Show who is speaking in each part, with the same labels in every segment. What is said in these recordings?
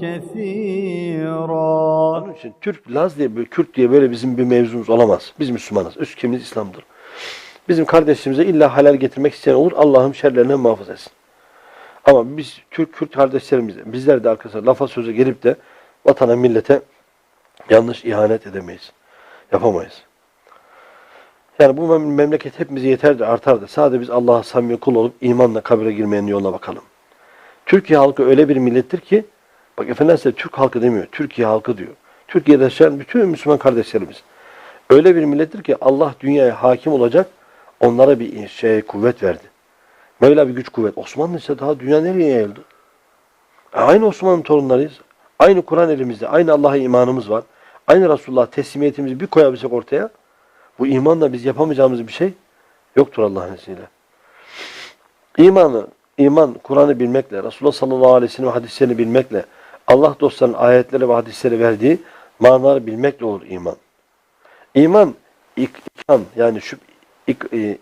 Speaker 1: كثيرا
Speaker 2: Onun için Türk, Laz diye, böyle, Kürt diye böyle bizim bir mevzumuz olamaz. Biz Müslümanız. Üst kimliğimiz İslam'dır. Bizim kardeşimize illa halal getirmek isteyen olur. Allah'ım şerlerinden muhafaza etsin. Ama biz Türk Kürt kardeşlerimize, bizler de arkadaşlar lafa söze gelip de vatana millete yanlış ihanet edemeyiz. Yapamayız. Yani bu mem- memleket hepimize yeter de artar da sadece biz Allah'a samimi kul olup imanla kabire girmenin yoluna bakalım. Türkiye halkı öyle bir millettir ki bak Efendimiz Türk halkı demiyor. Türkiye halkı diyor. Türkiye'de yaşayan bütün Müslüman kardeşlerimiz. Öyle bir millettir ki Allah dünyaya hakim olacak. Onlara bir şey kuvvet verdi. Mevla bir güç kuvvet. Osmanlı ise daha dünya nereye yayıldı? E, Aynı Osmanlı torunlarıyız. Aynı Kur'an elimizde. Aynı Allah'a imanımız var. Aynı Resulullah teslimiyetimizi bir koyabilsek ortaya. Bu imanla biz yapamayacağımız bir şey yoktur Allah'ın izniyle. İmanı, iman Kur'an'ı bilmekle, Resulullah sallallahu aleyhi ve sellem hadislerini bilmekle, Allah dostlarının ayetleri ve hadisleri verdiği manaları bilmekle olur iman. İman, ik- ikan yani şüp, ik, e,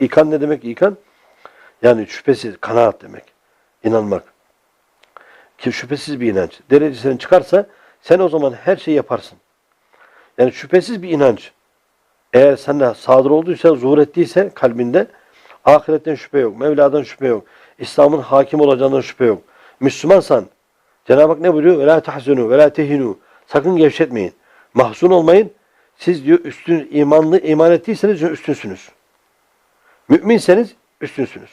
Speaker 2: ikan ne demek ikan? Yani şüphesiz, kanaat demek. İnanmak. Ki şüphesiz bir inanç. Derecesini çıkarsa sen o zaman her şeyi yaparsın. Yani şüphesiz bir inanç. Eğer sende sadır olduysa, zuhur ettiyse kalbinde ahiretten şüphe yok, Mevla'dan şüphe yok, İslam'ın hakim olacağından şüphe yok. Müslümansan Cenab-ı Hak ne buyuruyor? Ve la tahzunu ve la. Sakın gevşetmeyin. Mahzun olmayın. Siz diyor üstün imanlı iman ettiyseniz üstünsünüz. Müminseniz üstünsünüz.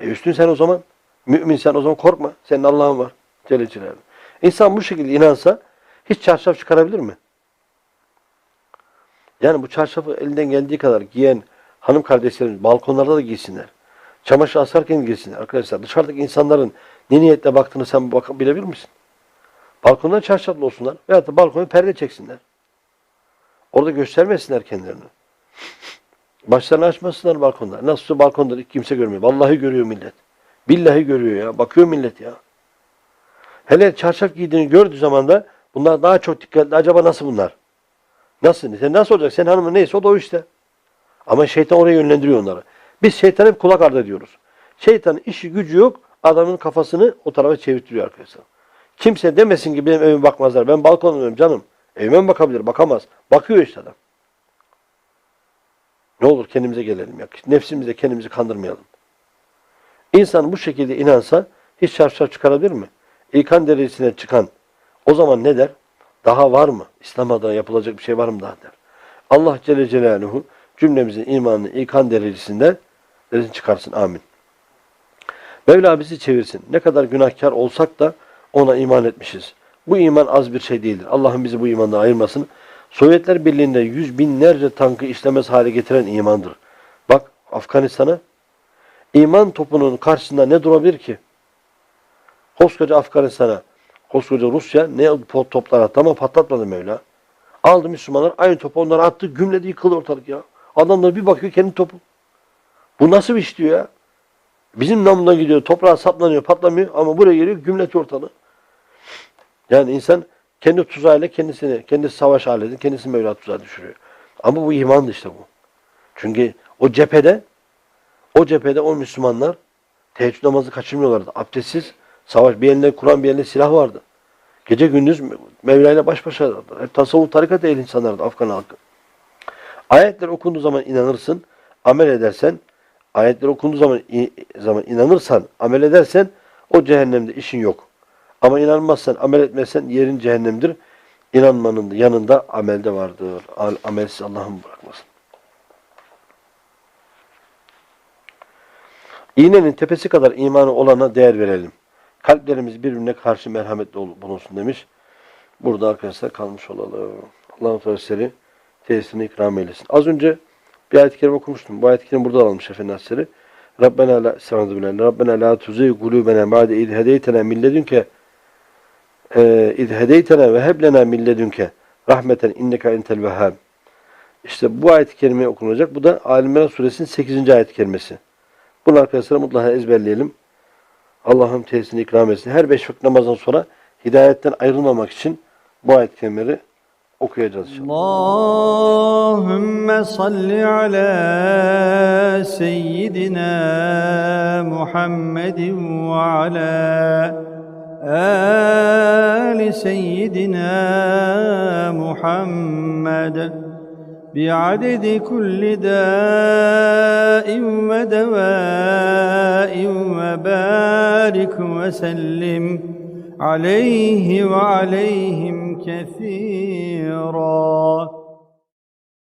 Speaker 2: E üstün sen o zaman. Mümin sen o zaman korkma. Senin Allah'ın var. Celle Celaluhu. İnsan bu şekilde inansa hiç çarşaf çıkarabilir mi? Yani bu çarşafı elinden geldiği kadar giyen hanım kardeşlerimiz balkonlarda da giysinler. Çamaşır asarken giysinler. Arkadaşlar dışarıdaki insanların ne niyetle baktığını sen bilebilir misin? Balkondan çarşaflı olsunlar. Veyahut da balkona perde çeksinler. Orada göstermesinler kendilerini. Başlarını açmasınlar balkonda. Nasılsa balkonda hiç kimse görmüyor. Vallahi görüyor millet. Billahi görüyor ya. Bakıyor millet ya. Hele çarşaf giydiğini gördüğü zaman da bunlar daha çok dikkatli. Acaba nasıl bunlar? Nasıl? Sen nasıl olacak? Sen hanımın neyse o da o işte. Ama şeytan oraya yönlendiriyor onları. Biz şeytan hep kulak ardı diyoruz. Şeytanın işi gücü yok. Adamın kafasını o tarafa çevirtiriyor arkadaşlar. Kimse demesin ki benim evime bakmazlar. Ben balkonum canım. Evime mi bakabilir? Bakamaz. Bakıyor işte adam. Ne olur kendimize gelelim ya. Nefsimize kendimizi kandırmayalım. İnsan bu şekilde inansa hiç çarşaf çıkarabilir mi? İlkan derecesine çıkan o zaman ne der? Daha var mı? İslam adına yapılacak bir şey var mı daha der. Allah Celle Celaluhu cümlemizin imanını ilkan derecesinde derecesini çıkarsın. Amin. Mevla bizi çevirsin. Ne kadar günahkar olsak da ona iman etmişiz. Bu iman az bir şey değildir. Allah'ın bizi bu imandan ayırmasın. Sovyetler Birliği'nde yüz binlerce tankı işlemez hale getiren imandır. Bak Afganistan'a iman topunun karşısında ne durabilir ki? Koskoca Afganistan'a, koskoca Rusya ne toplar attı ama patlatmadı Mevla. Aldı Müslümanlar aynı topu onlara attı, gümledi yıkıldı ortalık ya. Adamlar bir bakıyor kendi topu. Bu nasıl bir iş diyor ya? Bizim namına gidiyor, toprağa saplanıyor, patlamıyor ama buraya geliyor gümletiyor ortalığı. Yani insan kendi tuzağıyla kendisini, kendisi savaş halinde, kendisi Mevla tuzağa düşürüyor. Ama bu imandı işte bu. Çünkü o cephede, o cephede o Müslümanlar teheccüd namazı kaçırmıyorlardı. Abdestsiz savaş, bir elinde Kur'an, bir elinde silah vardı. Gece gündüz Mevla ile baş başa hep tasavvuf tarikat ehli insanlardı Afgan halkı. Ayetler okunduğu zaman inanırsın, amel edersen, ayetler okunduğu zaman, zaman inanırsan, amel edersen o cehennemde işin yok. Ama inanmazsan, amel etmezsen yerin cehennemdir. İnanmanın yanında amelde vardır. Amelsiz Allah'ım bırakmasın. İğnenin tepesi kadar imanı olana değer verelim. Kalplerimiz birbirine karşı merhametli bulunsun demiş. Burada arkadaşlar kalmış olalım. Allah'ın Teala'sı tesirine ikram eylesin. Az önce bir ayet-i kerime okumuştum. Bu ayet-i kerime burada alınmış Efendi Hazretleri. Rabbena la sa'adu billah. Rabbena la tuzey kulubena ba'de iz hedeytena min ledünke e, iz hedeytena ve heblena min ledünke rahmeten inneke entel vehhab. İşte bu ayet-i kerime okunacak. Bu da Alimran suresinin 8. ayet-i kerimesi. Bunu arkadaşlar mutlaka ezberleyelim. Allah'ın tesirini ikram etsin. Her beş vakit namazdan sonra hidayetten ayrılmamak için bu ayet-i kerimeleri okuyacağız inşallah.
Speaker 1: اللهم صل على سيدنا محمد وعلى آل سيدنا محمد بعدد كل داء ودواء وبارك وسلم عليه وعليهم كثيرا.